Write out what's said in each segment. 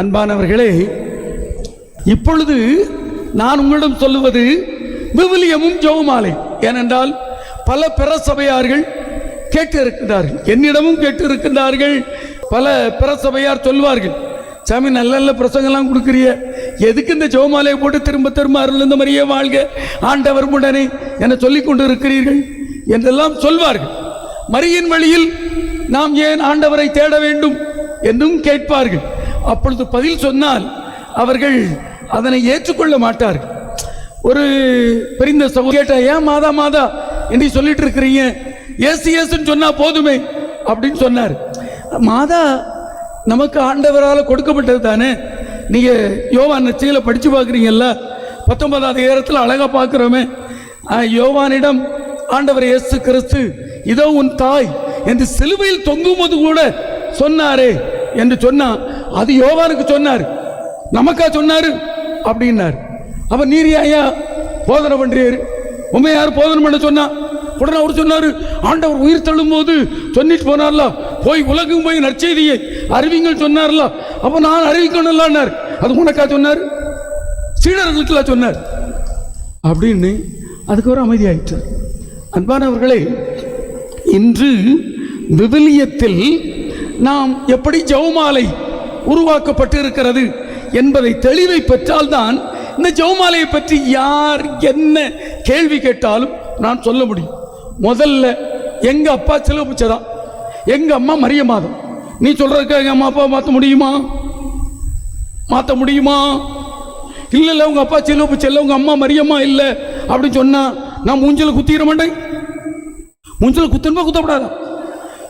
அன்பானவர்களே இப்பொழுது நான் உங்களிடம் சொல்லுவது விவிலியமும் ஜவுமாலை. ஏனென்றால் பல பிற சபையார்கள் கேட்டு இருக்கின்றார்கள் என்னிடமும் கேட்டு இருக்கின்றார்கள் பல பிற சபையார் சொல்வார்கள். சாமி நல்ல நல்ல பிரசங்கெல்லாம் கொடுக்குறிய. எதுக்கு இந்த ஜெபமாலையை போட்டு திரும்ப திரும்ப அருள் இந்த மாதிரியே வாழ்க? ஆண்டவர் உடனே என சொல்லிக் கொண்டு இருக்கிறீர்கள் என்றெல்லாம் சொல்வார்கள். மரியின் வழியில் நாம் ஏன் ஆண்டவரை தேட வேண்டும் என்றும் கேட்பார்கள். அப்பொழுது பதில் சொன்னால் அவர்கள் அதனை ஏற்றுக்கொள்ள மாட்டார்கள். ஒரு பெரிந்த சகோ கேட்ட ஏன் மாதா மாதா? என்று சொல்லிட்டு இருக்கிறீங்க. ஏசு ஏசுன்னு சொன்னா போதுமே அப்படின்னு சொன்னார். மாதா நமக்கு ஆண்டவரால் கொடுக்கப்பட்டது தானே? நீங்க யோவான் நச்சையில் படிச்சு பார்க்குறீங்கல்ல? பத்தொன்பதாவது ஏரத்தில் அழகாக பார்க்குறோமே. யோவானிடம் ஆண்டவர் இயேசு கிறிஸ்து இதோ உன் தாய் என்று சிலுவையில் தொங்கும்போது கூட சொன்னாரே என்று சொன்னா அது யோவானுக்கு சொன்னார். நமக்கா சொன்னாரு? அப்படின்னார். அப்ப நீர் ஐயா போதனை பண்றீர்? உண்மை யார் போதனை பண்ண சொன்னா? உடனே அவர் சொன்னாரு ஆண்டவர் உயிர் தள்ளும் போது சொன்னிட்டு போனார்ல. போய் உலகம் போய் நற்செய்தியை அறிவிங்கள் சொன்னார்ல. அப்ப நான் அறிவிக்கணும்லான்னார். அது உனக்கா சொன்னார்? சீடர்களுக்கெல்லாம் சொன்னார். அப்படின்னு அதுக்கு ஒரு அமைதியாயிட்டார் அன்பானவர்களே இன்று விவிலியத்தில் நாம் எப்படி ஜெவமாலை உருவாக்கப்பட்டு இருக்கிறது என்பதை தெளிவை பெற்றால்தான் இந்த ஜெவமாலையை பற்றி யார் என்ன கேள்வி கேட்டாலும் நான் சொல்ல முடியும். முதல்ல எங்கள் அப்பா சிலபுச்சதான் எங்கள் அம்மா மரிய மாதம் நீ சொல்றதுக்கு எங்கள் அம்மா அப்பா மாற்ற முடியுமா? மாற்ற முடியுமா? இல்லை இல்லை உங்கள் அப்பா சிலப்பு செல்ல உங்கள் அம்மா மரியம்மா இல்லை அப்படின்னு சொன்னால் நான் மூஞ்சில குத்திட மாட்டேன். மூஞ்சில குத்தணுமா குத்தப்படாதா?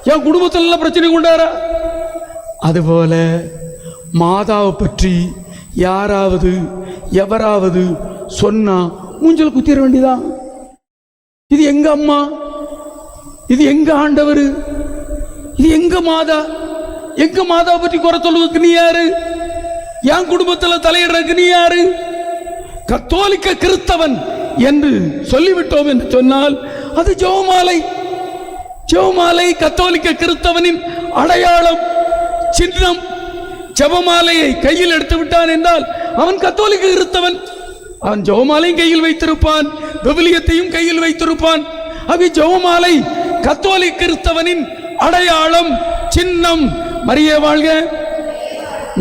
என் குடும்பத்தில் பிரச்சனை கொண்டாரா அதுபோல மாதாவை பற்றி யாராவது எவராவது சொன்னா மூஞ்சல் குத்திட வேண்டியதான் இது எங்க அம்மா? இது எங்க ஆண்டவர்? இது எங்க மாதா? எங்க மாதாவை பற்றி குறை சொல்லுவதுக்கு நீ யாரு? என் குடும்பத்தில் தலையிடுறதுக்கு நீ யாரு? கத்தோலிக்க கிறிஸ்தவன் என்று சொல்லிவிட்டோம் என்று சொன்னால் அது ஜெவமாலை ஜெவமாலை கத்தோலிக்க கிறிஸ்தவனின் அடையாளம் சின்னம் ஜெபமாலையை கையில் எடுத்து விட்டான் என்றால் அவன் கத்தோலிக்க இருத்தவன். அவன் ஜெபமாலையும் கையில் வைத்திருப்பான் விவிலியத்தையும் கையில் வைத்திருப்பான். அவை ஜெபமாலை கத்தோலிக்க கிறிஸ்தவனின் அடையாளம் சின்னம். மரிய வாழ்க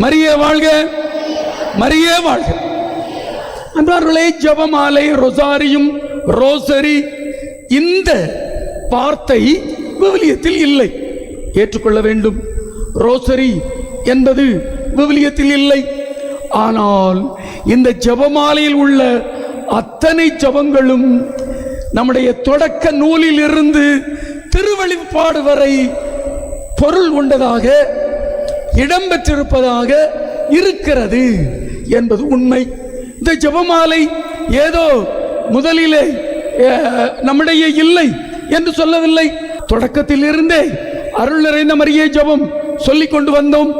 மரிய வாழ்க மரிய வாழ்க. அன்பார்களே ஜபமாலை ரொசாரியும் ரோசரி இந்த வார்த்தை விவிலியத்தில் இல்லை. ஏற்றுக்கொள்ள வேண்டும். ரோசரி என்பது விவிலியத்தில் இல்லை. ஆனால் இந்த ஜபமாலையில் உள்ள அத்தனை ஜபங்களும் நம்முடைய தொடக்க நூலில் இருந்து திருவழிப்பாடு வரை பொருள் கொண்டதாக இடம்பெற்றிருப்பதாக இருக்கிறது என்பது உண்மை. இந்த ஜெபமாலை ஏதோ முதலிலே நம்முடைய இல்லை என்று சொல்லவில்லை. தொடக்கத்தில் இருந்தே அருள் நிறைந்த மரியே ஜெபம் சொல்லிக் கொண்டு வந்தோம்.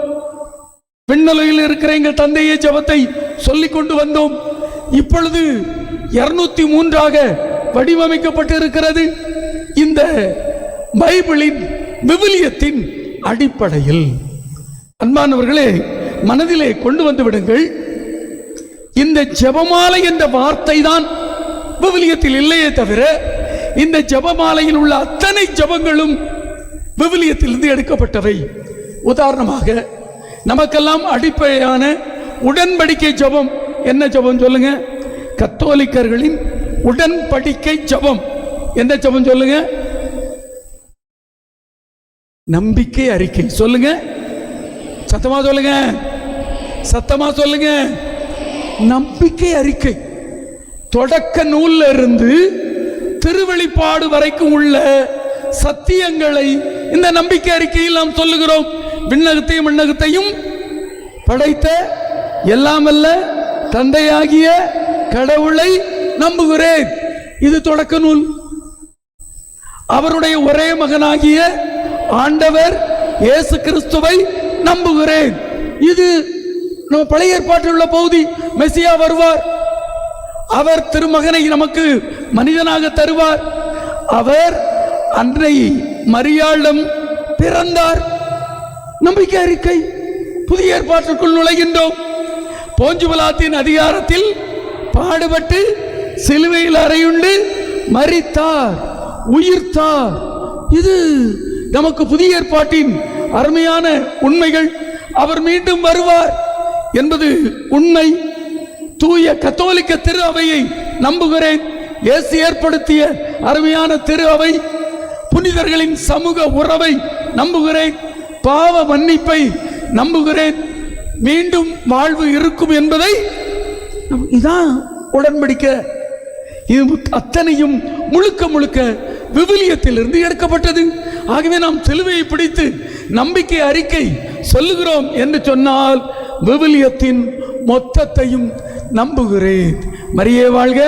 விண்ணுலகில் இருக்கிற எங்கள் தந்தையே ஜெபத்தை சொல்லி கொண்டு வந்தோம். இப்பொழுது இருநூத்தி மூன்றாக வடிவமைக்கப்பட்டு இருக்கிறது இந்த பைபிளின் விவிலியத்தின் அடிப்படையில். அன்பானவர்களே மனதிலே கொண்டு வந்து விடுங்கள். இந்த ஜெபமாலை என்ற வார்த்தை தான் விவிலியத்தில் இல்லையே தவிர இந்த ஜெபமாலையில் உள்ள அத்தனை ஜெபங்களும் விவிலியத்திலிருந்து எடுக்கப்பட்டவை. உதாரணமாக நமக்கெல்லாம் அடிப்படையான உடன்படிக்கை ஜபம். என்ன ஜபம் சொல்லுங்க? கத்தோலிக்கர்களின் உடன்படிக்கை ஜபம். என்ன ஜபம் சொல்லுங்க? நம்பிக்கை அறிக்கை. சொல்லுங்க. சத்தமா சொல்லுங்க. சத்தமா சொல்லுங்க. நம்பிக்கை அறிக்கை. தொடக்க நூல்ல இருந்து திருவெளிப்பாடு வரைக்கும் உள்ள சத்தியங்களை இந்த நம்பிக்கை அறிக்கையில் நாம் சொல்லுகிறோம். விண்ணகத்தையும் மண்ணகத்தையும் படைத்த எல்லாமல்ல தந்தையாகிய கடவுளை நம்புகிறேன். இது தொடக்க நூல். அவருடைய ஒரே மகனாகிய ஆண்டவர் இயேசு கிறிஸ்துவை நம்புகிறேன். இது நம்ம பழைய ஏற்பாட்டில் உள்ள பகுதி. மெசியா வருவார். அவர் திருமகனை நமக்கு மனிதனாக தருவார். அவர் அன்னை மரியாளிடம் பிறந்தார். நம்பிக்கை அறிக்கை. புதிய ஏற்பாட்டிற்குள் நுழைகின்றோம். போஞ்சுபலாத்தின் அதிகாரத்தில் பாடுபட்டு சிலுவையில் அறையுண்டு மறித்தார் உயிர்த்தார். இது நமக்கு புதிய ஏற்பாட்டின் அருமையான உண்மைகள். அவர் மீண்டும் வருவார் என்பது உண்மை. தூய கத்தோலிக்க திரு அவையை நம்புகிறேன். இயேசு ஏற்படுத்திய அருமையான திரு அவை புனிதர்களின் சமூக உறவை நம்புகிறேன். பாவ மன்னிப்பை நம்புகிறேன். மீண்டும் வாழ்வு இருக்கும் என்பதை இதான் உடன்படிக்கை. இது அத்தனையும் முழுக்க முழுக்க விவிலியத்திலிருந்து எடுக்கப்பட்டது. ஆகவே நாம் சிலுவையை பிடித்து நம்பிக்கை அறிக்கை சொல்லுகிறோம் என்று சொன்னால் விவிலியத்தின் மொத்தத்தையும் நம்புகிறேன். மரியே வாழ்க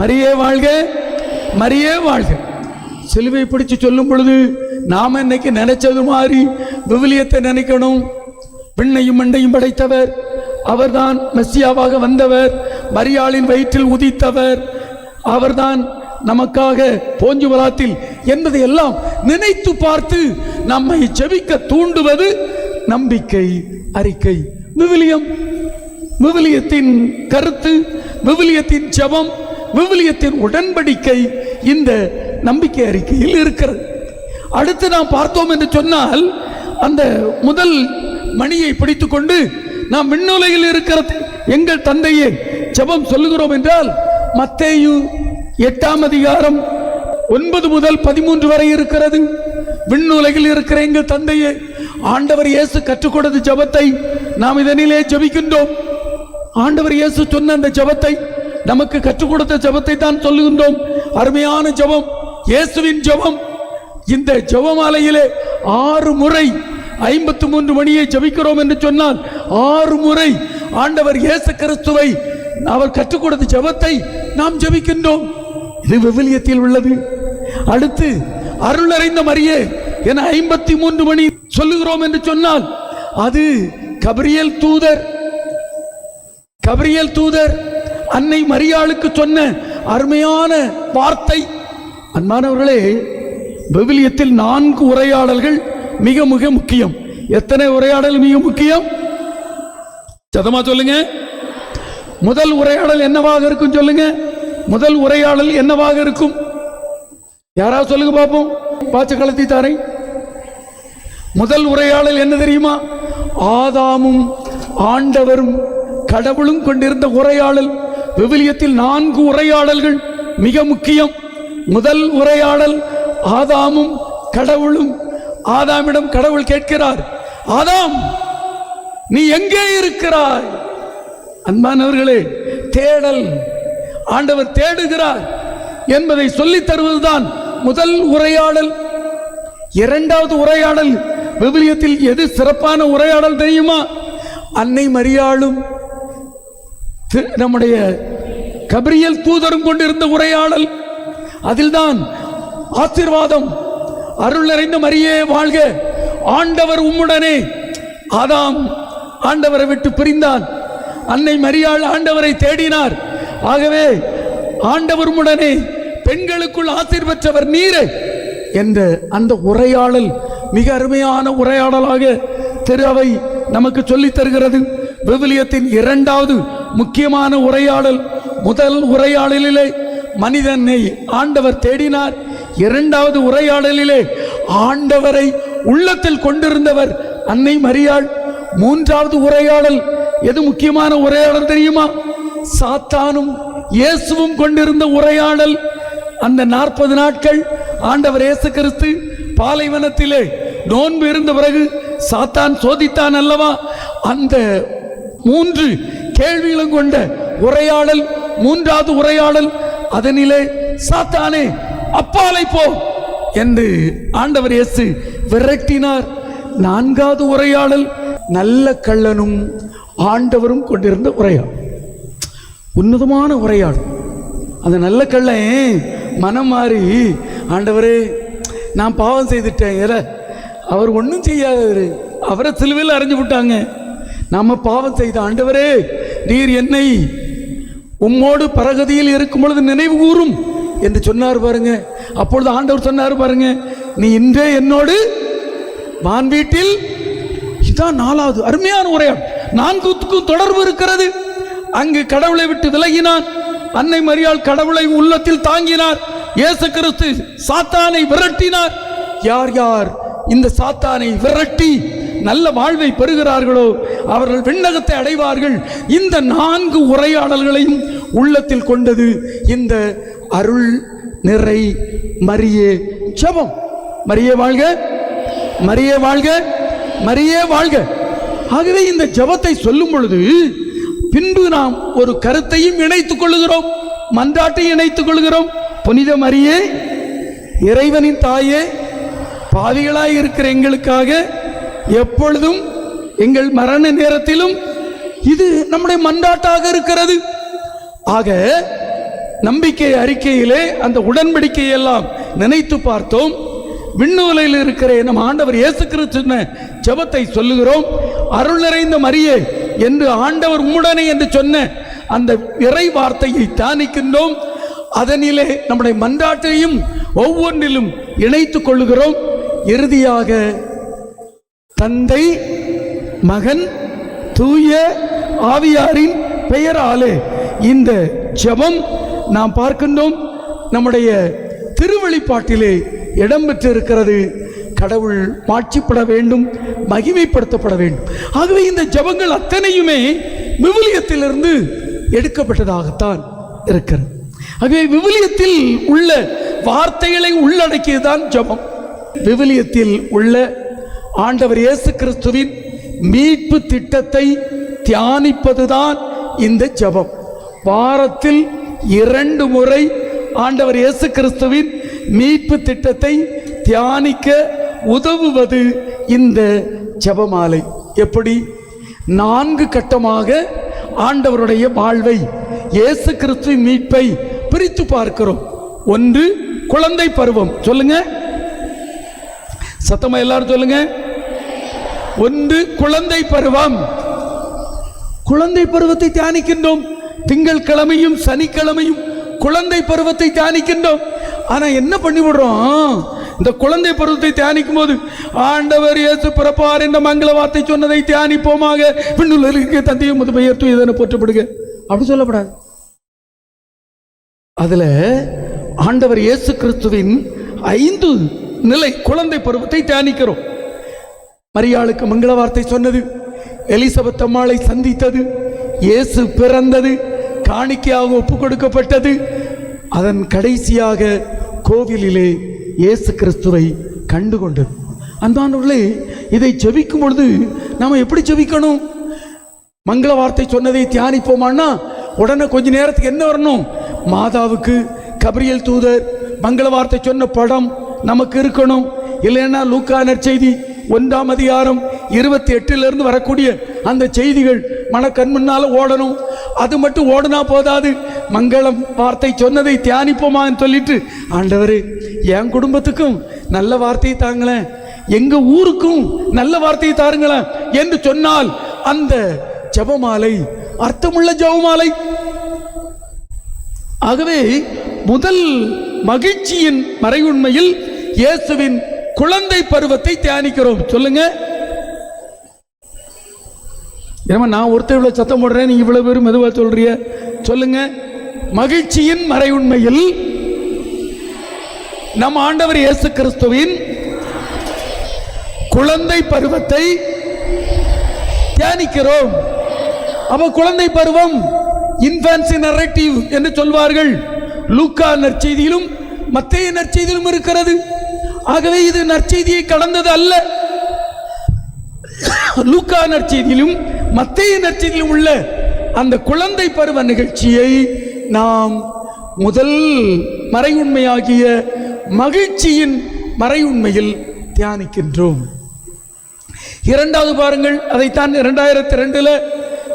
மரியே வாழ்க மரியே வாழ்க. சிலுவை பிடிச்சு சொல்லும் பொழுது நாம இன்னைக்கு நினைச்சது மாதிரி விவிலியத்தை நினைக்கணும். பெண்ணையும் மண்டையும் படைத்தவர். அவர்தான் மெஸ்ஸியாவாக வந்தவர். மரியாளின் வயிற்றில் உதித்தவர். அவர்தான் நமக்காக போஞ்சுவலாத்தில் என்பதை எல்லாம் நினைத்து பார்த்து நம்மை செவிக்க தூண்டுவது நம்பிக்கை அறிக்கை. விவிலியம் விவிலியத்தின் கருத்து விவிலியத்தின் ஜெபம் விவிலியத்தின் உடன்படிக்கை இந்த நம்பிக்கை அறிக்கையில் இருக்கிறது. அடுத்து நாம் பார்த்தோம் என்று சொன்னால் அந்த முதல் மணியை பிடித்துக்கொண்டு நாம் விண்ணுலகில் இருக்கிறது எங்கள் தந்தையே ஜெபம் சொல்லுகிறோம் என்றால் மத்தேயு எட்டாம் அதிகாரம் ஒன்பது முதல் பதிமூன்று வரை இருக்கிறது. விண்ணுலகில் இருக்கிற எங்கள் தந்தையே ஆண்டவர் இயேசு கற்றுக் கொடுத்த ஜெபத்தை நாம் இதனிலே ஜெபிக்கின்றோம். ஆண்டவர் இயேசு சொன்ன அந்த ஜெபத்தை நமக்கு கற்றுக் கொடுத்த ஜபத்தை தான் சொல்லுகின்றோம். அருமையான ஜெபம் இயேசுவின் ஜெபம். இந்த ஜெபமாலையிலே ஆறு முறை ஐம்பத்து மூன்று மணியை ஜெபிக்கிறோம் என்று சொன்னால் ஆறு முறை ஆண்டவர் இயேசு கிறிஸ்துவை அவர் கற்றுக் கொடுத்த ஜபத்தை நாம் ஜெபிக்கின்றோம். இது விவிலியத்தில் உள்ளது. அடுத்து அருள் நிறைந்த மரியே என ஐம்பத்தி மூன்று மணி சொல்லுகிறோம் என்று சொன்னால் அது கபிரியல் தூதர். கபிரியல் தூதர் அன்னை மரியாளுக்கு சொன்ன அருமையான வார்த்தை. அன்பானவர்களே விவிலியத்தில் நான்கு உரையாடல்கள் மிக மிக முக்கியம். எத்தனை உரையாடல் மிக முக்கியம்? சதமா சொல்லுங்க. முதல் உரையாடல் என்னவாக இருக்கும் சொல்லுங்க. முதல் உரையாடல் என்னவாக இருக்கும்? யாராவது சொல்லுங்க பார்ப்போம் பாச்சு கலத்தி தாரேன் முதல் உரையாடல் என்ன தெரியுமா? ஆதாமும் ஆண்டவரும் கடவுளும் கொண்டிருந்த உரையாடல். விவிலியத்தில் நான்கு உரையாடல்கள் மிக முக்கியம். முதல் உரையாடல் ஆதாமும் கடவுளும் ஆதாமிடம் கடவுள் கேட்கிறார் ஆதாம் நீ எங்கே இருக்கிறாய்? அன்பானவர்களே தேடல் ஆண்டவர் தேடுகிறார் என்பதை சொல்லித் தருவதுதான் முதல் உரையாடல். இரண்டாவது உரையாடல் விவிலியத்தில் எது சிறப்பான உரையாடல் தெரியுமா? அன்னை மரியாளும் நம்முடைய கபிரியல் தூதரும் கொண்டிருந்த உரையாடல். அதில்தான் ஆசீர்வாதம். அருள் நிறைந்த மரியே வாழ்க. ஆண்டவர் உம்முடனே. ஆதாம் ஆண்டவரை விட்டு பிரிந்தான். அன்னை மரியாள் ஆண்டவரை தேடினார். ஆகவே ஆண்டவர் உம்முடனே பெண்களுக்குள் ஆசீர் பெற்றவர் நீரே என்ற அந்த உரையாடல் மிக அருமையான உரையாடலாக திரு அவை நமக்கு சொல்லித் தருகிறது. விவிலியத்தின் இரண்டாவது முக்கியமான உரையாடல் முதல் உரையாடலிலே மனிதனை ஆண்டவர் தேடினார். இரண்டாவது உரையாடலிலே ஆண்டவரை உள்ளத்தில் கொண்டிருந்தவர் அன்னை மரியாள். மூன்றாவது உரையாடல் எது முக்கியமான உரையாடல் தெரியுமா? சாத்தானும் இயேசுவும் கொண்டிருந்த உரையாடல். அந்த நாற்பது நாட்கள் ஆண்டவர் இயேசு கிறிஸ்து பாலைவனத்திலே நோன்பு இருந்த பிறகு சாத்தான் சோதித்தான் அல்லவா? அந்த மூன்று கேள்விகளும் கொண்ட உரையாடல் மூன்றாவது உரையாடல் அதனிலே சாத்தானே அப்பாலை போ என்று ஆண்டவர் இயேசு விரட்டினார். நான்காவது உரையாடல் நல்ல கள்ளனும் ஆண்டவரும் கொண்டிருந்த உரையாடல். உன்னதமான உரையாடல். அந்த நல்ல கள்ளன் மனம் மாறி ஆண்டவரே நான் பாவம் செய்துட்டேன். ஏற அவர் ஒன்றும் செய்யாதவர். அவரை சிலுவையில் அறிஞ்சு விட்டாங்க. நாம் பாவம் செய்த ஆண்டவரே நீர் என்னை உம்மோடு பரகதியில் இருக்கும் பொழுது நினைவு கூறும். என்று சொன்னார் பாருங்க. அப்பொழுது ஆண்டவர் சொன்னார் பாருங்க நீ இன்றே என்னோடு வான் வீட்டில். இதுதான் நாலாவது அருமையான உரையாடல் நான்கு தொடர்பு இருக்கிறது. அங்கு கடவுளை விட்டு விலகினான். அன்னை மரியாள் கடவுளை உள்ளத்தில் தாங்கினார். இயேசு கிறிஸ்து சாத்தானை விரட்டினார். யார் யார் இந்த சாத்தானை விரட்டி நல்ல வாழ்வை பெறுகிறார்களோ அவர்கள் விண்ணகத்தை அடைவார்கள். இந்த நான்கு உரையாடல்களையும் உள்ளத்தில் கொண்டது இந்த அருள் நிறை மரியே. ஜெபம். மரியே வாழ்க. மரியே வாழ்க. மரியே வாழ்க. ஆகவே இந்த ஜெபத்தை சொல்லும் பொழுது பின்பு நாம் ஒரு கருத்தையும் இணைத்துக் கொள்கிறோம் மன்றாட்டையும் இணைத்துக் கொள்கிறோம் புனித மரியே இறைவனின் தாயே பாவிகளாய் இருக்கிற எங்களுக்காக எப்பொழுதும் எங்கள் மரண நேரத்திலும் இது நம்முடைய மன்றாட்டாக இருக்கிறது. ஆக நம்பிக்கை அறிக்கையிலே அந்த உடன்படிக்கையை எல்லாம் நினைத்து பார்த்தோம். விண்ணுலையில் இருக்கிற நம் ஆண்டவர் இயேசு கிறிஸ்து சொன்ன ஜெபத்தை சொல்லுகிறோம். அருள் நிறைந்த மரியே என்று ஆண்டவர் உம்முடனே என்று சொன்ன அந்த இறை வார்த்தையை தியானிக்கின்றோம். அதனிலே நம்முடைய மன்றாட்டையும் ஒவ்வொன்றிலும் இணைத்துக் கொள்ளுகிறோம். இறுதியாக தந்தை மகன் தூய ஆவியாரின் பெயராலே இந்த ஜெபம் நாம் பார்க்கின்றோம் நம்முடைய திருவழிப்பாட்டிலே இடம்பெற்று இருக்கிறது கடவுள் மாட்சிப்பட வேண்டும் மகிமைப்படுத்தப்பட வேண்டும். ஆகவே இந்த ஜெபங்கள் அத்தனையுமே விவிலியத்திலிருந்து எடுக்கப்பட்டதாகத்தான் இருக்கிறது. ஆகவே விவிலியத்தில் உள்ள வார்த்தைகளை உள்ளடக்கியதுதான் ஜெபம். விவிலியத்தில் உள்ள ஆண்டவர் இயேசு கிறிஸ்துவின் மீட்பு திட்டத்தை தியானிப்பதுதான் இந்த ஜெபம். வாரத்தில் இரண்டு முறை ஆண்டவர் இயேசு கிறிஸ்துவின் மீட்பு திட்டத்தை தியானிக்க உதவுவது இந்த ஜெபமாலை. எப்படி? நான்கு கட்டமாக ஆண்டவருடைய வாழ்வை இயேசு கிறிஸ்துவின் மீட்பை பிரித்து பார்க்கிறோம். ஒன்று குழந்தை பருவம். சொல்லுங்க. சத்தமா எல்லாரும் சொல்லுங்க. ஒன்று குழந்தை பருவம். குழந்தை பருவத்தை தியானிக்கின்றோம். திங்கள் கிழமையும் சனிக்கிழமையும் குழந்தை பருவத்தை தியானிக்கின்றோம். ஆனா என்ன பண்ணி விடுறோம்? இந்த குழந்தை பருவத்தை தியானிக்கும் போது ஆண்டவர் இயேசு பிறப்பார் என்ற மங்கள வார்த்தை சொன்னதை தியானிப்போமாக. விண்ணுலகிற்கு தந்தையும் முது பெயர் தூயதென போற்றப்படுக. அப்படி சொல்லப்படாது. அதுல ஆண்டவர் இயேசு கிறிஸ்துவின் ஐந்து நிலை குழந்தை பருவத்தை தியானிக்கிறோம். மரியாளுக்கு மங்கள வார்த்தை சொன்னது. எலிசபெத் அம்மாளை சந்தித்தது. இயேசு பிறந்தது. காணிக்கையாக ஒப்பு கொடுக்கப்பட்டது அதன் கடைசியாக கோவிலிலே இயேசு கிறிஸ்துவை கண்டு கொண்டது அன்பானவர்களே இதை ஜெபிக்கும் பொழுது நாம் எப்படி ஜெபிக்கணும்? மங்கள வார்த்தை சொன்னதை தியானிப்போமான்னா உடனே கொஞ்ச நேரத்துக்கு என்ன வரணும்? மாதாவுக்கு கபிரியல் தூதர் மங்கள வார்த்தை சொன்ன படம் நமக்கு இருக்கணும். இல்லைன்னா லூக்கா நற்செய்தி ஒன்றாம் அதிகாரம் இருபத்தி எட்டிலிருந்து வரக்கூடிய அந்த செய்திகள் மனக்கண் முன்னால ஓடணும். அது மட்டும் ஓடுனா போதாது. மங்களம் வார்த்தை சொன்னதை தியானிப்போமான்னு சொல்லிட்டு ஆண்டவர் என் குடும்பத்துக்கும் நல்ல வார்த்தையை தாங்களேன். எங்க ஊருக்கும் நல்ல வார்த்தையை தாருங்களேன். என்று சொன்னால் அந்த ஜெபமாலை அர்த்தமுள்ள ஜெபமாலை. ஆகவே முதல் மகிழ்ச்சியின் மறைவுண்மையில் இயேசுவின் குழந்தை பருவத்தை தியானிக்கிறோம். சொல்லுங்க. ஏமா நான் ஒருத்தர் இவ்வளோ சத்தம் போடுறேன் நீ இவ்வளவு பேரும் மெதுவாக சொல்றிய சொல்லுங்க. மகிழ்ச்சியின் மறைவுண்மையில் நம் ஆண்டவர் இயேசு கிறிஸ்துவின் குழந்தை பருவத்தை தியானிக்கிறோம். அவ குழந்தை பருவம் இன்ஃபான்சி நரேட்டிவ் என்று சொல்வார்கள். லூக்கா நற்செய்தியிலும் மத்திய நற்செய்தியிலும் இருக்கிறது. ஆகவே இது நற்செய்தியை கடந்தது அல்ல. லூக்கா நற்செய்தியிலும் மத்திய நற்செய்தியிலும் உள்ள அந்த குழந்தை பருவ நிகழ்ச்சியை நாம் முதல் மறையுண்மையாகிய மகிழ்ச்சியின் மறையுண்மையில் தியானிக்கின்றோம். இரண்டாவது பாருங்கள் அதைத்தான் இரண்டாயிரத்தி ரெண்டுல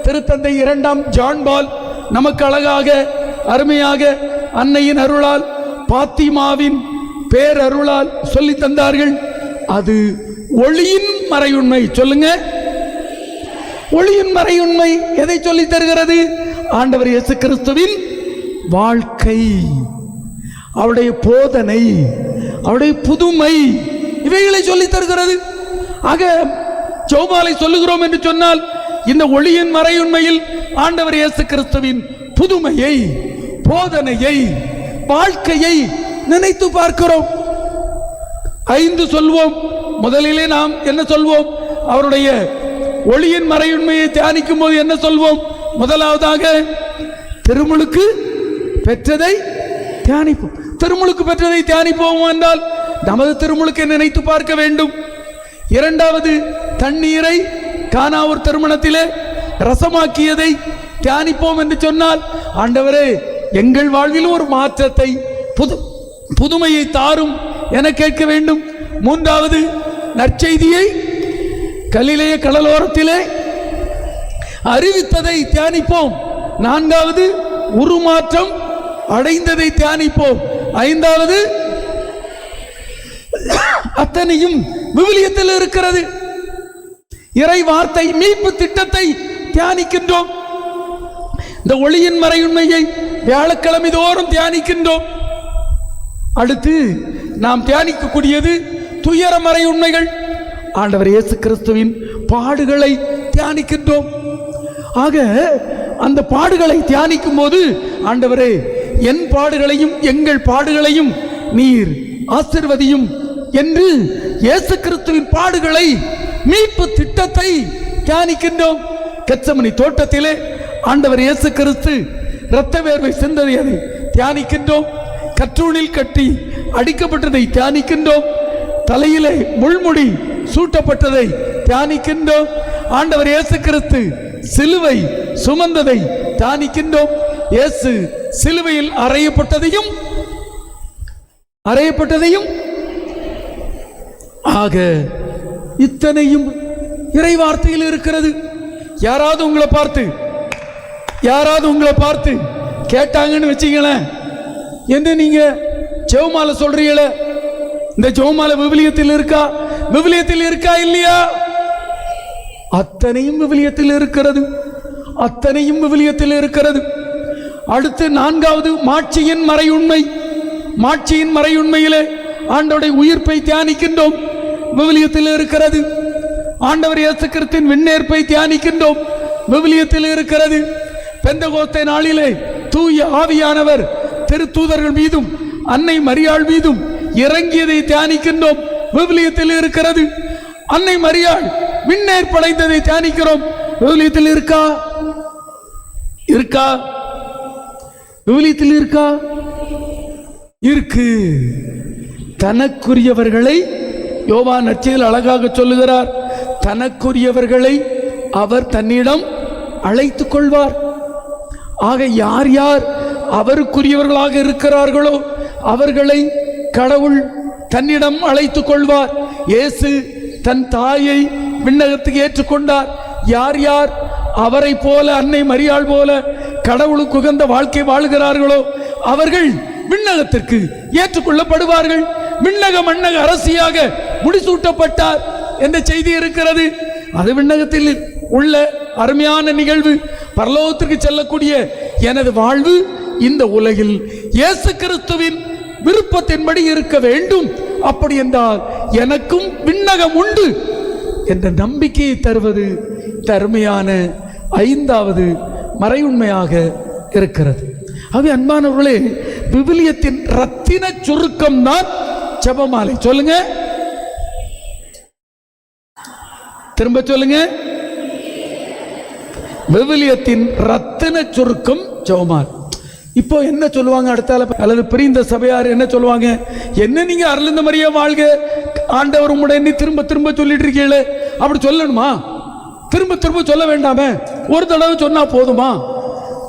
திருத்தந்தை இரண்டாம் ஜான்பால் நமக்கு அழகாக அருமையாக அன்னையின் அருளால் பாத்திமாவின் பேரருளால் சொல்லி தந்தார்கள். அது ஒளியின் மறையுண்மை. சொல்லுங்க. ஒளியின் மறையுண்மை எதை சொல்லி தருகிறது? ஆண்டவர் இயேசு கிறிஸ்துவின் வாழ்க்கை. அவருடைய போதனை அவருடைய புதுமை இவைகளை சொல்லி தருகிறது. ஆக ஜெபமாலை சொல்லுகிறோம் என்று சொன்னால் இந்த ஒளியின் மறையுண்மையில் ஆண்டவர் இயேசு கிறிஸ்துவின் புதுமையை போதனையை வாழ்க்கையை நினைத்து பார்க்கிறோம். ஐந்து சொல்வோம். முதலிலே நாம் என்ன சொல்வோம்? அவருடைய ஒளியின் மறையுண்மையை தியானிக்கும் போது என்ன சொல்வோம்? முதலாவதாக திருமுழுக்கு பெற்றதை தியானிப்போம். திருமுழுக்கு பெற்றதை தியானிப்போம் என்றால் நமது திருமுழுக்கை நினைத்து பார்க்க வேண்டும். இரண்டாவது தண்ணீரை காணாவூர் திருமணத்திலே ரசமாக்கியதை தியானிப்போம் என்று சொன்னால் ஆண்டவரே எங்கள் வாழ்வில் ஒரு மாற்றத்தை புது புதுமையை தாரும் என கேட்க வேண்டும். மூன்றாவது நற்செய்தியை கலிலேய கடலோரத்திலே அறிவித்ததை தியானிப்போம். நான்காவது உருமாற்றம் அடைந்ததை தியானிப்போம். ஐந்தாவது அத்தனையும் விவிலியத்தில் இருக்கிறது. இறை வார்த்தை மீட்பு திட்டத்தை தியானிக்கின்றோம். இந்த ஒளியின் மறையுண்மையை வியாழக்கிழமை தோறும் தியானிக்கின்றோம். அடுத்து நாம் தியானிக்கக்கூடியது துயர மறையுண்மைகள். ஆண்டவர் இயேசு கிறிஸ்துவின் பாடுகளை தியானிக்கின்றோம். ஆக அந்த பாடுகளை தியானிக்கும் போது ஆண்டவரே என் பாடுகளையும் எங்கள் பாடுகளையும் நீர் ஆசிர்வதியும் என்று இயேசு கிறிஸ்துவின் பாடுகளை மீட்பு திட்டத்தை தியானிக்கின்றோம். கச்சமணி தோட்டத்திலே ஆண்டவர் இயேசு கிறிஸ்து இரத்த வேர்வை சிந்ததையதை தியானிக்கின்றோம். கற்றூனில் கட்டி அடிக்கப்பட்டதை தியானிக்கின்றோம். தலையிலே முள்முடி சூட்டப்பட்டதை தியானிக்கின்றோம். ஆண்டவர் இயேசு கிறிஸ்து சிலுவை சுமந்ததை தியானிக்கின்றோம். இயேசு சிலுவையில் அறையப்பட்டதையும் அறையப்பட்டதையும். ஆக இத்தனையும் இறை வார்த்தையில் இருக்கிறது. யாராவது உங்களை பார்த்து யாராவது உங்களை பார்த்து கேட்டாங்கன்னு வச்சீங்களேன் என்ன நீங்க ஜெவமாலை சொல்றீங்களே? இந்த ஜெவமாலை விவிலியத்தில் இருக்கா? விவிலியத்தில் இருக்கா இல்லையா? அத்தனையும் விவிலியத்தில் இருக்கிறது. அத்தனையும் விவிலியத்தில் இருக்கிறது. அடுத்து நான்காவது மாட்சியின் மறையுண்மை. மாட்சியின் மறையுண்மையிலே ஆண்டவருடைய உயிர்ப்பை தியானிக்கின்றோம். விவிலியத்தில் இருக்கிறது. ஆண்டவர் இயேசு விண்ணேற்பை தியானிக்கின்றோம். விவிலியத்தில் இருக்கிறது. பெந்தகோஸ்தே நாளிலே தூய ஆவியானவர் திருத்தூதர்கள் மீதும் அன்னை மரியாள் மீதும் இறங்கியதை தியானிக்கின்றோம். விவிலியத்தில் இருக்கிறது. அன்னை மரியாள் விண்ணேற்படைந்ததை தியானிக்கிறோம். விவிலியத்தில் இருக்கா? இருக்கா? விவிலியத்தில் இருக்கா? இருக்கு. தனக்குரியவர்களை யோவா நச்சியில் அழகாக சொல்லுகிறார். தனக்குரியவர்களை அவர் தன்னிடம் அழைத்துக் கொள்வார். ஆக யார் யார் அவருக்குரியவர்களாக இருக்கிறார்களோ அவர்களை கடவுள் தன்னிடம் அழைத்துக் கொள்வார். இயேசு தன் தாயை விண்ணகத்துக்கு ஏற்றுக்கொண்டார். யார் யார் அவரை போல அன்னை மரியாள் போல கடவுளுக்கு உகந்த வாழ்க்கை வாழ்கிறார்களோ அவர்கள் விண்ணகத்திற்கு ஏற்றுக்கொள்ளப்படுவார்கள் விண்ணக மண்ணக அரசியாக முடிசூட்டப்பட்டார் என்ற செய்தி இருக்கிறது. அது விண்ணகத்தில் உள்ள அருமையான நிகழ்வு. பரலோகத்திற்கு செல்லக்கூடிய எனது வாழ்வு இந்த உலகில். இயேசு கிறிஸ்துவின் விருப்பத்தின்படி இருக்க வேண்டும். அப்படி என்றால் எனக்கும் விண்ணகம் உண்டு என்ற நம்பிக்கையை தருவது தருமையான ஐந்தாவது மறையுண்மையாக இருக்கிறது. அவை அன்பானவர்களே விவிலியத்தின் ரத்தின சுருக்கம் தான் ஜபமாலை. சொல்லுங்க. திரும்ப சொல்லுங்க. விவிலியத்தின் ரத்தின சுருக்கம் ஜபமாலை. இப்போ என்ன சொல்லுவாங்க அடுத்தால அல்லது பிரிந்த சபையார் என்ன சொல்லுவாங்க? என்ன நீங்க அருளிந்த மாதிரியே வாழ்க. ஆண்டவர் உம்முடைய திரும்ப திரும்ப சொல்லிட்டு இருக்கீங்களே. அப்படி சொல்லணுமா? திரும்ப திரும்ப சொல்ல வேண்டாமே. ஒரு தடவை சொன்னா போதுமா?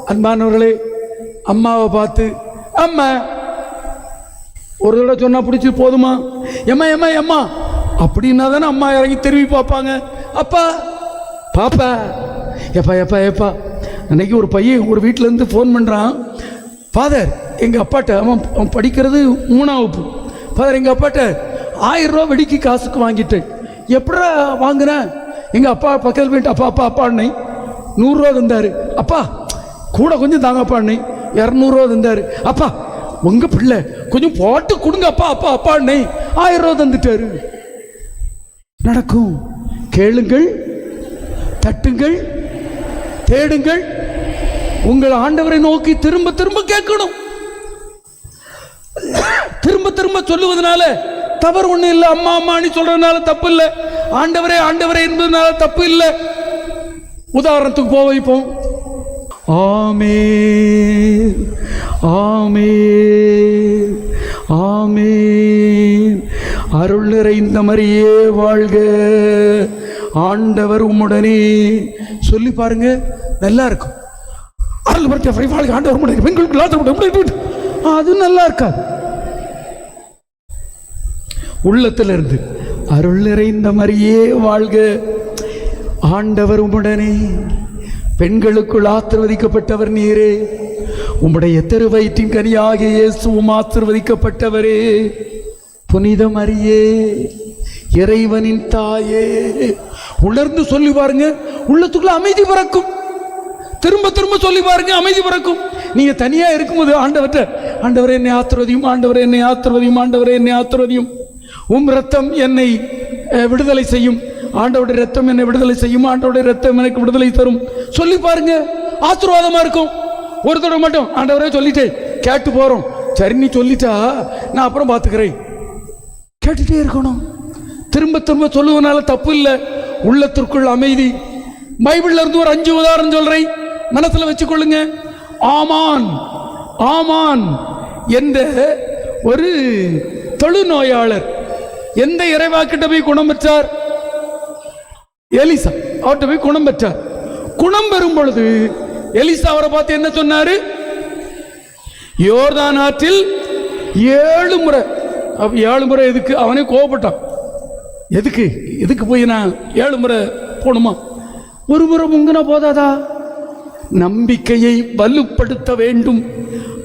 அன்பானவர்களே அம்மாவை பார்த்து அம்மா ஒரு தடவை சொன்னா பிடிச்சி போதுமா? எம்மா எம்மா எம்மா. அப்படின்னா தானே அம்மா இறங்கி திரும்பி பார்ப்பாங்க. அப்பா பாப்பா எப்பா எப்பா எப்பா. அன்னைக்கு ஒரு பையன் ஒரு வீட்டிலேருந்து ஃபோன் பண்ணுறான் ஃபாதர் எங்கள் அப்பாட்ட அவன் அவன் படிக்கிறது மூணாம் வகுப்பு ஃபாதர் எங்கள் அப்பாட்ட ஆயிரம் ரூபா வெடிக்கு காசுக்கு வாங்கிட்டேன். எப்படா வாங்கினேன் எங்கள் அப்பா பக்கத்தில் போயிட்டு அப்பா அப்பா அப்பா அண்ணை நூறுரூவா தந்தார். அப்பா கூட கொஞ்சம் தாங்கப்பா அண்ணை இரநூறுவா தந்தார். அப்பா உங்கள் பிள்ளை கொஞ்சம் போட்டு கொடுங்க அப்பா அப்பா அப்பா அண்ணை ஆயிரம் ரூபா தந்துட்டாரு. நடக்கும். கேளுங்கள் தட்டுங்கள் தேடுங்கள். உங்கள் ஆண்டவரை நோக்கி திரும்ப திரும்ப கேட்கணும். திரும்ப திரும்ப சொல்லுவதனால தவறு ஒண்ணு இல்லை. அம்மா அம்மான்னு சொல்றதுனால தப்பு இல்லை. ஆண்டவரே ஆண்டவரே என்பதனால தப்பு இல்லை. உதாரணத்துக்கு போக வைப்போம் ஆமே ஆமே ஆமே அருள் நிறைந்த மாதிரியே வாழ்க. ஆண்டவர் உம்முடனே. சொல்லி பாருங்க நல்லா இருக்கும். அருள் பரத்த வாழ்க ஆண்டவர் முடியும் பெண்களுக்கு லாத்திரம் அது நல்லா இருக்காது. உள்ளத்துல இருந்து அருள் நிறைந்த மாதிரியே வாழ்க. ஆண்டவர் உடனே பெண்களுக்குள் ஆசிர்வதிக்கப்பட்டவர் நீரே. உம்முடைய திருவயிற்றின் கனியாக இயேசுவும் ஆசிர்வதிக்கப்பட்டவரே. புனிதம் அறியே இறைவனின் தாயே. உணர்ந்து சொல்லி பாருங்க. உள்ளத்துக்குள்ள அமைதி பிறக்கும். திரும்ப திரும்ப சொல்லி பாருங்க அமைதி பிறக்கும். நீங்க தனியா இருக்கும்போது ஆண்டவர்கிட்ட ஆண்டவர் என்னை ஆத்திரவதியும் ஆண்டவர் என்னை ஆத்திரவதியும் ஆண்டவர் என்னை ஆத்திரவதியும். உம் ரத்தம் என்னை விடுதலை செய்யும். ஆண்டவருடைய ரத்தம் என்னை விடுதலை செய்யும். ஆண்டவருடைய ரத்தம் எனக்கு விடுதலை தரும். சொல்லி பாருங்க ஆசீர்வாதமா இருக்கும். ஒரு தடவை மட்டும் ஆண்டவரே சொல்லிட்டே கேட்டு போறோம். சரி நீ சொல்லிட்டா நான் அப்புறம் பார்த்துக்கிறேன் கேட்டுட்டே இருக்கணும். திரும்ப திரும்ப சொல்லுவதனால தப்பு இல்லை. உள்ளத்திற்குள் அமைதி. பைபிள்ல இருந்து ஒரு அஞ்சு உதாரணம் சொல்றேன். மனசுல வச்சுக்கொள்ளுங்க. ஆமான் ஆமான் என்ற ஒரு தொழுநோயாளர் எந்த இறைவாக்கிட்ட போய் குணம் பெற்றார்? எலிசா அவர்கிட்ட போய் குணம் பெற்றார். குணம் பெறும் பொழுது எலிசா அவரை பார்த்து என்ன சொன்னாரு? யோர்தான் ஆற்றில் ஏழு முறை ஏழு முறை எதுக்கு? அவனே கோவப்பட்டான். எதுக்கு? எதுக்கு போய் நான் ஏழு முறை போகணுமா ஒரு முறை முங்கினா போதாதா? நம்பிக்கையை வலுப்படுத்த வேண்டும்.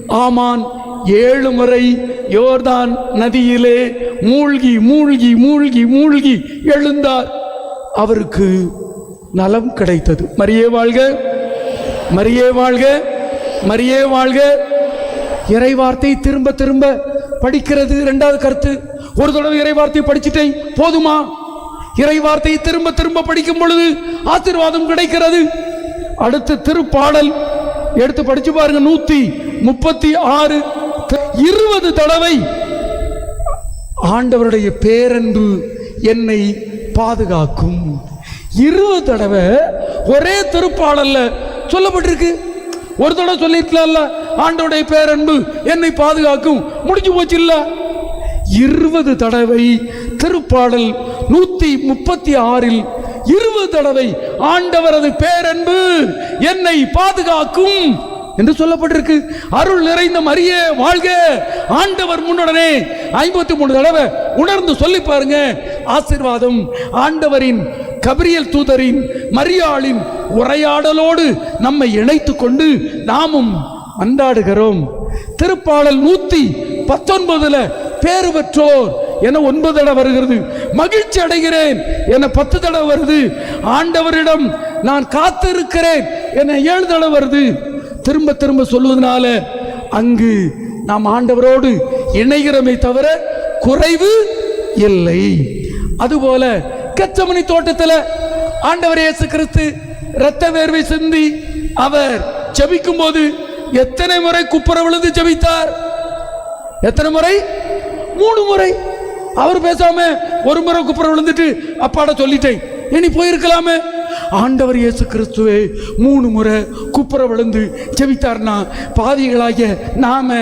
ஆமான் ஏழு முறை யோர்தான் நதியிலே மூழ்கி மூழ்கி மூழ்கி மூழ்கி எழுந்தார். அவருக்கு நலம் கிடைத்தது. மரியே வாழ்க மரியே வாழ்க மரியே வாழ்க. இறை வார்த்தை திரும்ப திரும்ப படிக்கிறது இரண்டாவது கருத்து. ஒரு தடவை இறை வார்த்தை படிச்சிட்டேன் போதுமா? இறை வார்த்தையை திரும்ப திரும்ப படிக்கும் பொழுது ஆசீர்வாதம் கிடைக்கிறது. அடுத்து திருப்பாடல். எடுத்து படிச்சு பாருங்க நூத்தி முப்பத்தி ஆறு. இருபது தடவை ஆண்டவருடைய பேரன்பு என்னை பாதுகாக்கும். இருபது தடவை ஒரே திருப்பாடல்ல சொல்லப்பட்டிருக்கு. ஒரு தடவை சொல்லிருக்கலாம்ல ஆண்டவருடைய பேரன்பு என்னை பாதுகாக்கும். முடிஞ்சு போச்சு இல்ல? இருபது தடவை திருப்பாடல் நூத்தி முப்பத்தி ஆறில் இருபது தடவை ஆண்டவரது பேரன்பு என்னை பாதுகாக்கும் என்று சொல்லப்பட்டிருக்கு. அருள் நிறைந்த மரிய வாழ்க. ஆண்டவர் முன்னுடனே ஐம்பத்தி மூணு தடவை உணர்ந்து சொல்லி பாருங்க. ஆசீர்வாதம். ஆண்டவரின் கபிரியல் தூதரின் மரியாளின் உரையாடலோடு நம்மை இணைத்து கொண்டு நாமும் அன்றாடுகிறோம் திருப்பாடல் நூத்தி பத்தொன்பதுல பேறு பெற்றோர் என ஒன்பது தடவை வருகிறது. மகிழ்ச்சி அடைகிறேன் என பத்து தடவை வருது. ஆண்டவரிடம் நான் காத்திருக்கிறேன் என ஏழு தடவை வருது. திரும்ப திரும்ப சொல்வதனால அங்கு நாம் ஆண்டவரோடு இணைகிறோமே தவிர குறைவு இல்லை. அதுபோல கச்சமணி தோட்டத்தில் ஆண்டவர் இயேசு கிறிஸ்து இரத்த வேர்வை சிந்தி அவர் ஜபிக்கும் போது எத்தனை முறை குப்புற விழுந்து ஜபித்தார்? எத்தனை முறை? மூணு முறை. அவர் பேசாம ஒரு முறை குப்புற விழுந்துட்டு அப்பாட சொல்லிட்டேன். இனி போயிருக்கலாமே. ஆண்டவர் இயேசு கிறிஸ்துவே மூணு முறை குப்புற விழுந்து ஜெபித்தார்னா பாதிகளாகிய நாம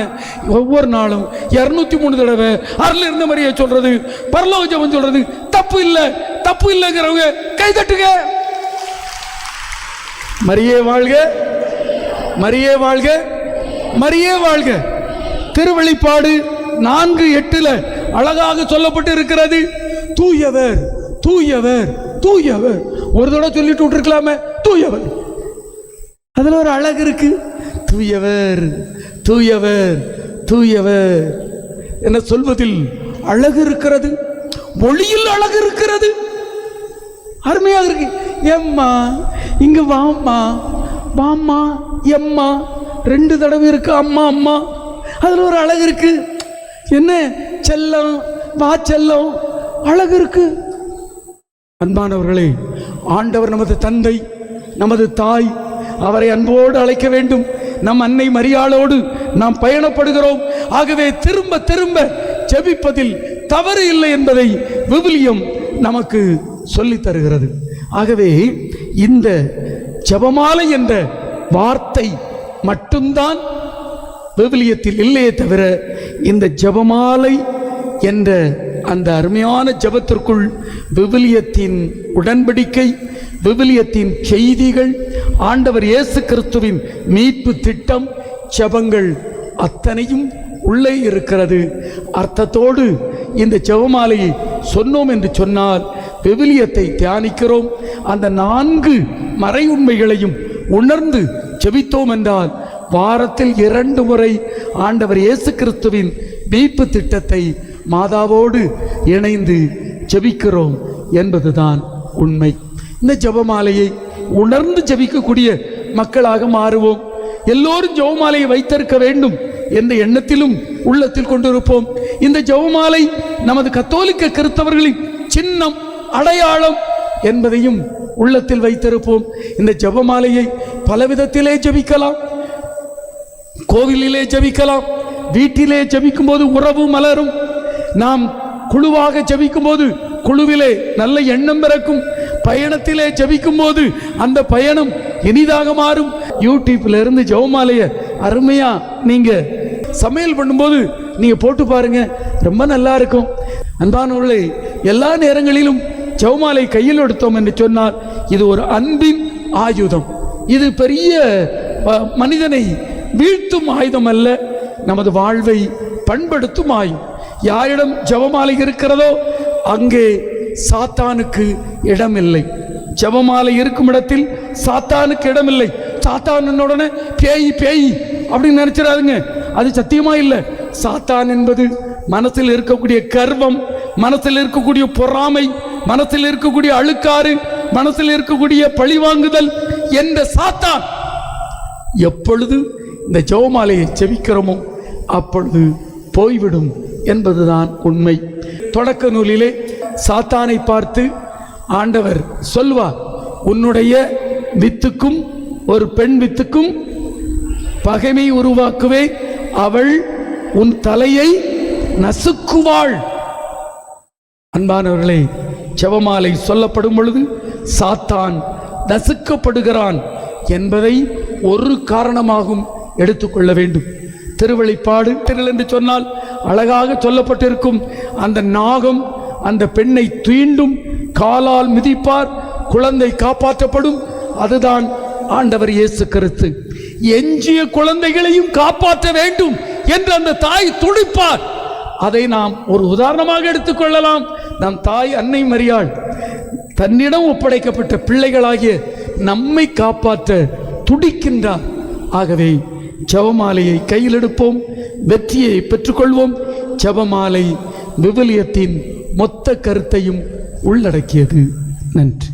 ஒவ்வொரு நாளும் இரநூத்தி மூணு தடவை அருள் இருந்த மாதிரியே சொல்றது பரலோக ஜெபம் சொல்றது தப்பு இல்லை தப்பு இல்லைங்கிறவங்க கைதட்டுங்க மரியே வாழ்க மரியே வாழ்க மரியே வாழ்க. திருவெளிப்பாடு நான்கு எட்டுல அழகாக சொல்லப்பட்டு இருக்கிறது தூயவர் தூயவர் தூயவர். ஒரு தடவை சொல்லிட்டு விட்டுருக்கலாமே. தூயவர். அதில் ஒரு அழகு இருக்கு. தூயவர் தூயவர் தூயவர் என சொல்வதில் அழகு இருக்கிறது. மொழியில் அழகு இருக்கிறது. அருமையாக இருக்கு. எம்மா இங்க வாம்மா. வாம்மா எம்மா. ரெண்டு தடவை இருக்கு. அம்மா அம்மா. அதில் ஒரு அழகு இருக்கு. என்ன? செல்லம் வா செல்லம். அழகு இருக்கு. அன்பானவர்களே ஆண்டவர் நமது தந்தை நமது தாய் அவரை அன்போடு அழைக்க வேண்டும். நம் அன்னை மரியாளோடு நாம் பயணப்படுகிறோம். ஆகவே திரும்ப திரும்ப ஜெபிப்பதில் தவறு இல்லை என்பதை விவிலியம் நமக்கு சொல்லித் தருகிறது. ஆகவே இந்த ஜெபமாலை என்ற வார்த்தை மட்டும்தான் விவிலியத்தில் இல்லையே தவிர இந்த ஜெபமாலை என்ற அந்த அருமையான ஜெபத்திற்குள் விவிலியத்தின் உடன்படிக்கை விவிலியத்தின் செய்திகள் ஆண்டவர் இயேசு கிறிஸ்துவின் மீட்பு திட்டம் ஜபங்கள் அத்தனையும் உள்ளே இருக்கிறது. அர்த்தத்தோடு இந்த ஜெபமாலையை சொன்னோம் என்று சொன்னால் விவிலியத்தை தியானிக்கிறோம். அந்த நான்கு மறை உண்மைகளையும் உணர்ந்து செவித்தோம் என்றால் வாரத்தில் இரண்டு முறை ஆண்டவர் இயேசு கிறிஸ்துவின் மீட்பு திட்டத்தை மாதாவோடு இணைந்து ஜெபிக்கிறோம் என்பதுதான் உண்மை. இந்த ஜபமாலையை உணர்ந்து ஜெபிக்கக்கூடிய மக்களாக மாறுவோம். எல்லோரும் ஜெபமாலையை வைத்திருக்க வேண்டும் என்ற எண்ணத்திலும் உள்ளத்தில் கொண்டிருப்போம். இந்த ஜெபமாலை நமது கத்தோலிக்க கிறிஸ்தவர்களின் சின்னம் அடையாளம் என்பதையும் உள்ளத்தில் வைத்திருப்போம். இந்த ஜெபமாலையை பலவிதத்திலே ஜெபிக்கலாம். கோவிலிலே ஜெபிக்கலாம். வீட்டிலே ஜபிக்கும் போது உறவு மலரும். நாம் குழுவாக ஜபிக்கும் போது குழுவிலே நல்ல எண்ணம் பிறக்கும். பயணத்திலே ஜபிக்கும் போது அந்த பயணம் இனிதாக மாறும். யூடியூப்ல இருந்து ஜெபமாலைய அருமையா நீங்க சமையல் பண்ணும்போது நீங்க போட்டு பாருங்க. ரொம்ப நல்லா இருக்கும். அன்பானவர்களே எல்லா நேரங்களிலும் ஜெபமாலை கையில் எடுத்தோம் என்று சொன்னால் இது ஒரு அன்பின் ஆயுதம். இது பெரிய மனிதனை வீழ்த்தும் ஆயுதம் அல்ல நமது வாழ்வை பண்படுத்தும் ஆயுதம். யாரிடம் ஜெபமாலை இருக்கிறதோ அங்கே சாத்தானுக்கு இடமில்லை. ஜெபமாலை இருக்கும் இடத்தில் சாத்தானுக்கு இடமில்லை. சாத்தான் உடனே பேய் பேய் அப்படின்னு நினைச்சிடாதுங்க. அது சத்தியமா இல்லை. சாத்தான் என்பது மனசில் இருக்கக்கூடிய கர்வம் மனசில் இருக்கக்கூடிய பொறாமை மனசில் இருக்கக்கூடிய அழுக்காறு மனசில் இருக்கக்கூடிய பழிவாங்குதல் என்ற சாத்தான் எப்பொழுது இந்த ஜெபமாலையை செவிக்கிறோமோ அப்பொழுது போய்விடும் என்பதுதான் உண்மை. தொடக்க நூலிலே சாத்தானை பார்த்து ஆண்டவர் சொல்வார் உன்னுடைய வித்துக்கும் ஒரு பெண் வித்துக்கும் பகைமை உருவாக்குவே அவள் உன் தலையை நசுக்குவாள். அன்பானவர்களே செவமாலை சொல்லப்படும் பொழுது சாத்தான் நசுக்கப்படுகிறான் என்பதை ஒரு காரணமாகும் எடுத்துக்கொள்ள வேண்டும். திருவழிப்பாடு திருள் என்று சொன்னால் அழகாக சொல்லப்பட்டிருக்கும் அந்த நாகம் அந்த பெண்ணை தீண்டும் காலால் மிதிப்பார் குழந்தை காப்பாற்றப்படும். அதுதான் ஆண்டவர் இயேசு கருத்து எஞ்சிய குழந்தைகளையும் காப்பாற்ற வேண்டும் என்று அந்த தாய் துடிப்பார். அதை நாம் ஒரு உதாரணமாக எடுத்துக்கொள்ளலாம் நம் தாய் அன்னை மரியாள் தன்னிடம் ஒப்படைக்கப்பட்ட பிள்ளைகளாகிய நம்மை காப்பாற்ற துடிக்கின்றார். ஆகவே ஜெபமாலையை கையில் எடுப்போம். வெற்றியை பெற்றுக்கொள்வோம். ஜபமாலை விவிலியத்தின் மொத்த கருத்தையும் உள்ளடக்கியது. நன்றி.